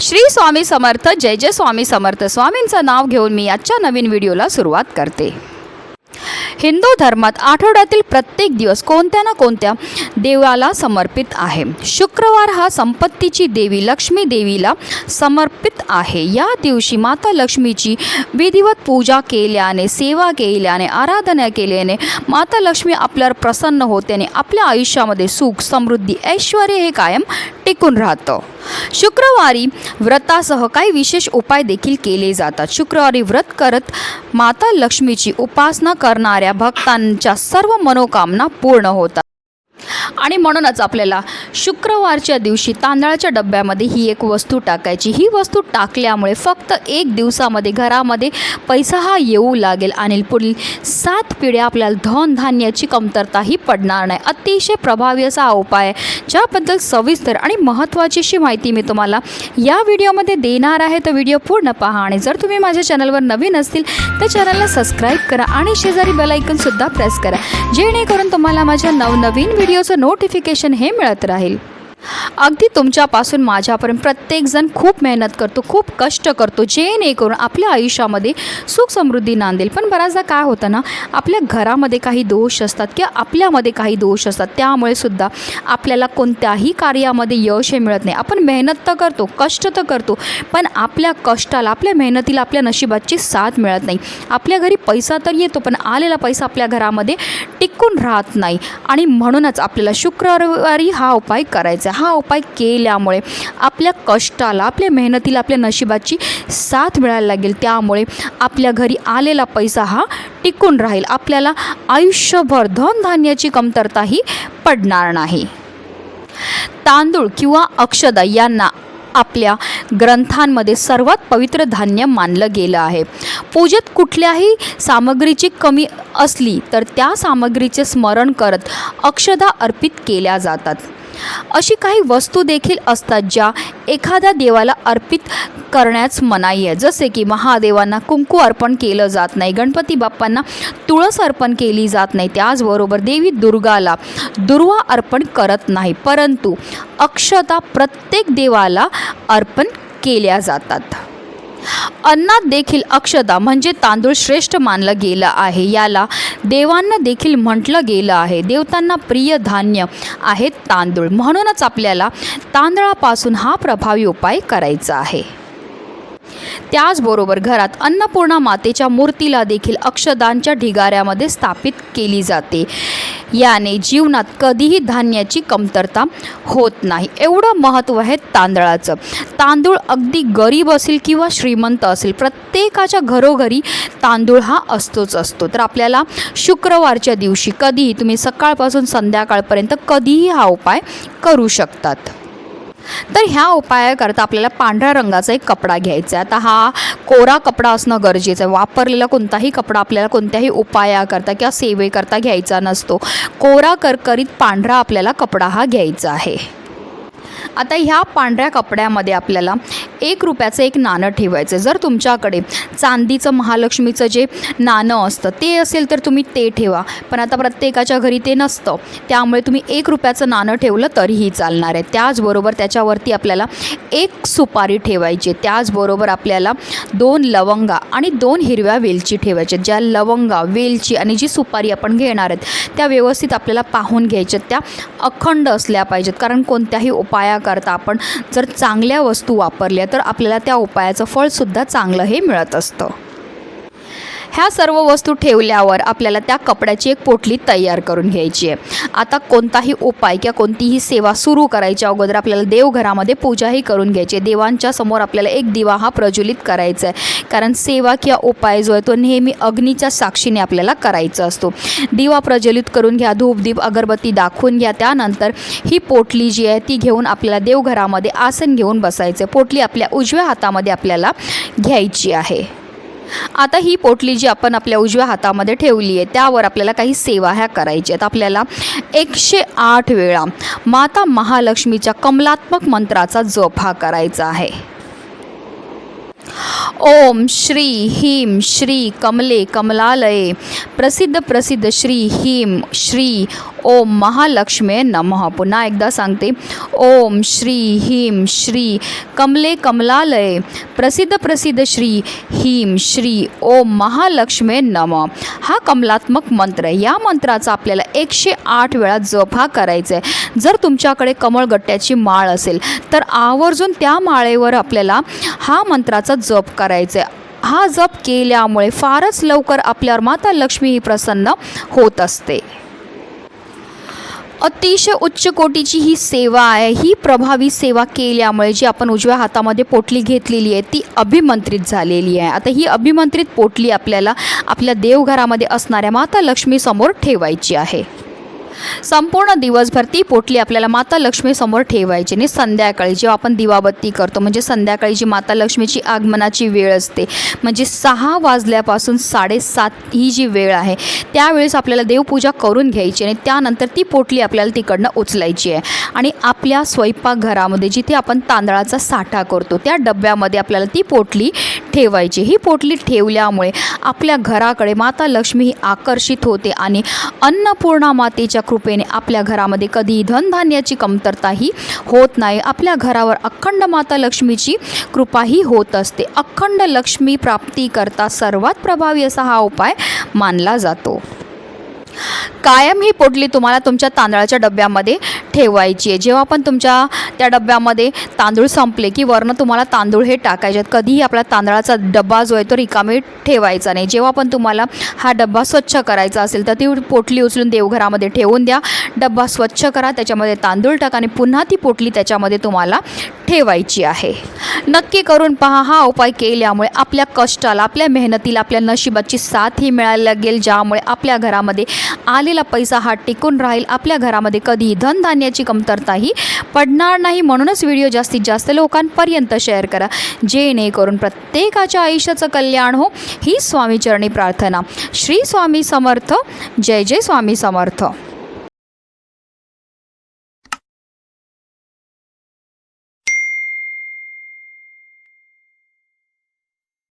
श्री स्वामी समर्थ जय जय स्वामी समर्थ. स्वामींचं नाव घेऊन मी आजच्या नवीन व्हिडिओला सुरुवात करते. हिंदू धर्मात आठवड्यातील प्रत्येक दिवस कोणत्या ना कोणत्या देवाला समर्पित आहे. शुक्रवार हा संपत्तीची देवी लक्ष्मी देवीला समर्पित आहे. या दिवशी माता लक्ष्मीची विधिवत पूजा केल्याने सेवा केल्याने आराधना केल्याने माता लक्ष्मी आपल्यावर प्रसन्न होते आणि आपल्या आयुष्यामध्ये सुख समृद्धी ऐश्वर हे कायम टिकून राहतं. शुक्रवारी व्रतासह काही विशेष उपाय देखील केले जातात. शुक्रवारी व्रत करत माता लक्ष्मीची उपासना करणाऱ्या भक्तांच्या सर्व मनोकामना पूर्ण होतात. आणि म्हणूनच आपल्याला शुक्रवारच्या दिवशी तांदळाच्या डब्यामध्ये ही एक वस्तू टाकायची. ही वस्तू टाकल्यामुळे फक्त एक दिवसामध्ये घरामध्ये पैसा हा येऊ लागेल आणि पुढील सात पिढ्या आपल्याला धन धान्याची कमतरताही पडणार नाही. अतिशय प्रभावी असा हा उपाय आहे ज्याबद्दल सविस्तर आणि महत्त्वाची अशी माहिती मी तुम्हाला या व्हिडिओमध्ये देणार आहे. तर व्हिडिओ पूर्ण पहा आणि जर तुम्ही माझ्या चॅनलवर नवीन असतील तर चॅनलला सबस्क्राईब करा आणि शेजारी बेलायकनसुद्धा प्रेस करा. जेणेकरून तुम्हाला माझ्या नवनवीन व्हिडिओ व्हिडिओचं नोटिफिकेशन हे मिळत राहील. अगदी तुमच्यापासून माझ्यापर्यंत प्रत्येकजण खूप मेहनत करतो खूप कष्ट करतो जेणेकरून आपल्या आयुष्यामध्ये सुख समृद्धी नांदेल. पण बऱ्याचदा काय होतं ना आपल्या घरामध्ये काही दोष असतात किंवा आपल्यामध्ये काही दोष असतात त्यामुळे सुद्धा आपल्याला कोणत्याही कार्यामध्ये यश हे मिळत नाही. आपण मेहनत तर करतो कष्ट तर करतो पण आपल्या कष्टाला आपल्या मेहनतीला आपल्या नशिबाची साथ मिळत नाही. आपल्या घरी पैसा तर येतो पण आलेला पैसा आपल्या घरामध्ये टिकून राहत नाही. आणि म्हणूनच आपल्याला शुक्रवारी हा उपाय करायचा हा उपाय केल्यामुळे आपल्या कष्टाला आपल्या मेहनतीला आपल्या नशिबाची साथ मिळायला लागेल. त्यामुळे आपल्या घरी आलेला पैसा हा टिकून राहील. आपल्याला आयुष्यभर धनधान्याची कमतरताही पडणार नाही. तांदूळ किंवा अक्षदा यांना आपल्या ग्रंथांमध्ये सर्वात पवित्र धान्य मानलं गेलं आहे. पूजेत कुठल्याही सामग्रीची कमी असली तर त्या सामग्रीचे स्मरण करत अक्षदा अर्पित केल्या जातात. अशी काही वस्तू देखील असतात ज्या एखाद्या देवाला अर्पित करण्यास मनाई आहे. जसे की महादेवांना कुंकू अर्पण केलं जात नाही गणपती बाप्पांना तुळस अर्पण केली जात नाही त्याचबरोबर देवी दुर्गाला दुर्वा अर्पण करत नाही. परंतु अक्षता प्रत्येक देवाला अर्पण केल्या जातात. अन्नात देखील अक्षदा म्हणजे तांदूळ श्रेष्ठ मानलं गेलं आहे. याला देवांना देखील म्हटलं गेलं आहे. देवतांना प्रिय धान्य आहे तांदूळ. म्हणूनच आपल्याला तांदळापासून हा प्रभावी उपाय करायचा आहे. त्याचबरोबर घरात अन्नपूर्णा मातेच्या मूर्तीला देखील अक्षदांच्या ढिगाऱ्यामध्ये स्थापित केली जाते. याने जीवनात कधीही धान्याची कमतरता होत नाही. एवढं महत्त्व आहे तांदळाचं. तांदूळ अगदी गरीब असेल किंवा श्रीमंत असेल प्रत्येकाच्या घरोघरी तांदूळ हा असतोच असतो. तर आपल्याला शुक्रवारच्या दिवशी कधीही तुम्ही सकाळपासून संध्याकाळपर्यंत कधीही हा उपाय करू शकतात. तर ह्या उपायाकरता आपल्याला पांढऱ्या रंगाचा एक कपडा घ्यायचा आहे. आता हा कोरा कपडा असणं गरजेचं आहे. वापरलेला कोणताही कपडा आपल्याला कोणत्याही उपायाकरता किंवा सेवेकरता घ्यायचा नसतो. कोरा करकरीत पांढरा आपल्याला कपडा हा घ्यायचा आहे. आता ह्या पांढऱ्या कपड्यामध्ये आपल्याला एक रुपयाचं एक नाणं ठेवायचं. जर तुमच्याकडे चांदीचं महालक्ष्मीचं जे नाणं असतं ते असेल तर तुम्ही ते ठेवा. पण आता प्रत्येकाच्या घरी ते नसतं. त्यामुळे तुम्ही एक रुपयाचं नाणं ठेवलं तरीही चालणार आहे. त्याचबरोबर त्याच्यावरती आपल्याला एक सुपारी ठेवायची त्याचबरोबर आपल्याला दोन लवंगा आणि दोन हिरव्या वेलची ठेवायच्या ज्या लवंगा वेलची आणि जी सुपारी आपण घेणार आहेत त्या व्यवस्थित आपल्याला पाहून घ्यायच्यात त्या अखंड असल्या पाहिजेत. कारण कोणत्याही उपाया उपायाकरता आपण जर चांगल्या वस्तू वापरल्या तर आपल्याला त्या उपायाचं फळसुद्धा चांगलं हे मिळत असतं. ह्या सर्व वस्तू ठेवल्यावर आपल्याला त्या कपड्याची एक पोटली तयार करून घ्यायची आहे. आता कोणताही उपाय किंवा कोणतीही सेवा सुरू करायच्या अगोदर आपल्याला देवघरामध्ये पूजाही करून घ्यायची आहे. देवांच्या समोर आपल्याला एक दिवा हा प्रज्वलित करायचा आहे. कारण सेवा किंवा उपाय जो आहे तो नेहमी अग्नीच्या साक्षीने आपल्याला करायचा असतो. दिवा प्रज्वलित करून घ्या धूप दीप अगरबत्ती दाखवून घ्या. त्यानंतर ही पोटली जी आहे ती घेऊन आपल्याला देवघरामध्ये आसन घेऊन बसायचं आहे. पोटली आपल्या उजव्या हातामध्ये आपल्याला घ्यायची आहे. आता ही पोटली जी आपण आपल्या उजव्या हातामध्ये ठेवली आहे त्यावर आपल्याला काही सेवा ह्या करायच्या आहेत. आपल्याला एकशे आठ वेळा माता महालक्ष्मीच्या कमलात्मक मंत्राचा जप हा करायचा आहे. ओम श्री ह्रीं श्री कमले कमलालये प्रसिद्ध प्रसिद्ध श्री ह्रीं श्री ओम महालक्ष्मी नमः. पुन्हा एकदा सांगते ओम श्री हिम श्री कमले कमलालय प्रसिद्ध प्रसिद्ध श्री हिम श्री ओम महालक्ष्मी नम. हा कमलात्मक मंत्र आहे. या मंत्राचा आपल्याला एकशे आठ वेळा जप हा करायचा आहे जर तुमच्याकडे कमळगट्ट्याची माळ असेल तर आवर्जून त्या माळेवर आपल्याला हा मंत्राचा जप करायचा आहे हा जप केल्यामुळे फारच लवकर आपल्यावर माता लक्ष्मी ही प्रसन्न होत असते. अतिशय उच्च कोटीची ही सेवा आहे. ही प्रभावी सेवा केल्यामुळे जी आपण उजव्या हातामध्ये पोटली घेतलेली आहे ती अभिमंत्रित झालेली आहे. आता ही अभिमंत्रित पोटली आपल्याला आपल्या देवघरामध्ये असणाऱ्या माता लक्ष्मीसमोर ठेवायची आहे. संपूर्ण दिवसभर ती पोटली आपल्याला माता लक्ष्मीसमोर ठेवायची. आणि संध्याकाळी जेव्हा आपण दिवाबत्ती करतो म्हणजे संध्याकाळी जी माता लक्ष्मीची आगमनाची वेळ असते म्हणजे सहा वाजल्यापासून साडेसात ही जी वेळ आहे त्यावेळेस आपल्याला देवपूजा करून घ्यायची आणि त्यानंतर ती पोटली आपल्याला तिकडनं उचलायची आहे. आणि आपल्या स्वयंपाकघरामध्ये जिथे आपण तांदळाचा साठा करतो त्या डब्यामध्ये आपल्याला ती पोटली ठेवायची. ही पोटली ठेवल्यामुळे आपल्या घराकडे माता लक्ष्मी ही आकर्षित होते आणि अन्नपूर्णा मातेच्या कृपेने आपल्या घरामध्ये कधीही धनधान्याची कमतरताही होत नाही. आपल्या घरावर अखंड माता लक्ष्मीची कृपाही होत असते. अखंड लक्ष्मी प्राप्तीकरता सर्वात प्रभावी असा हा उपाय मानला जातो. कायम ही पोटली तुम्हाला तुमच्या तांदळाच्या डब्यामध्ये ठेवायची आहे. जेव्हा पण तुमच्या त्या डब्यामध्ये तांदूळ संपले की वरनं तुम्हाला तांदूळ हे टाकायचे आहेत. कधीही आपला तांदळाचा डब्बा जो आहे तो रिकामी ठेवायचा नाही. जेव्हा पण तुम्हाला हा डब्बा स्वच्छ करायचा असेल तर ती पोटली उचलून देवघरामध्ये ठेवून द्या. डब्बा स्वच्छ करा त्याच्यामध्ये तांदूळ टाका आणि पुन्हा ती पोटली त्याच्यामध्ये तुम्हाला ठेवायची आहे. नक्की करून पहा हा उपाय केल्यामुळे आपल्या कष्टाला आपल्या मेहनतीला आपल्या नशिबाची साथ ही मिळायला लागेल. ज्यामुळे आपल्या घरामध्ये आलेला पैसा हा टिकून राहील. आपल्या घरामध्ये कधीही धनधान्य पाण्याची कमतरताही पडणार नाही. म्हणूनच व्हिडिओ जास्तीत जास्त लोकांपर्यंत शेअर करा. जेणेकरून प्रत्येकाच्या आयुष्याचं कल्याण हो. ही स्वामीचरणी प्रार्थना. श्री स्वामी समर्थ. जय जय स्वामी समर्थ.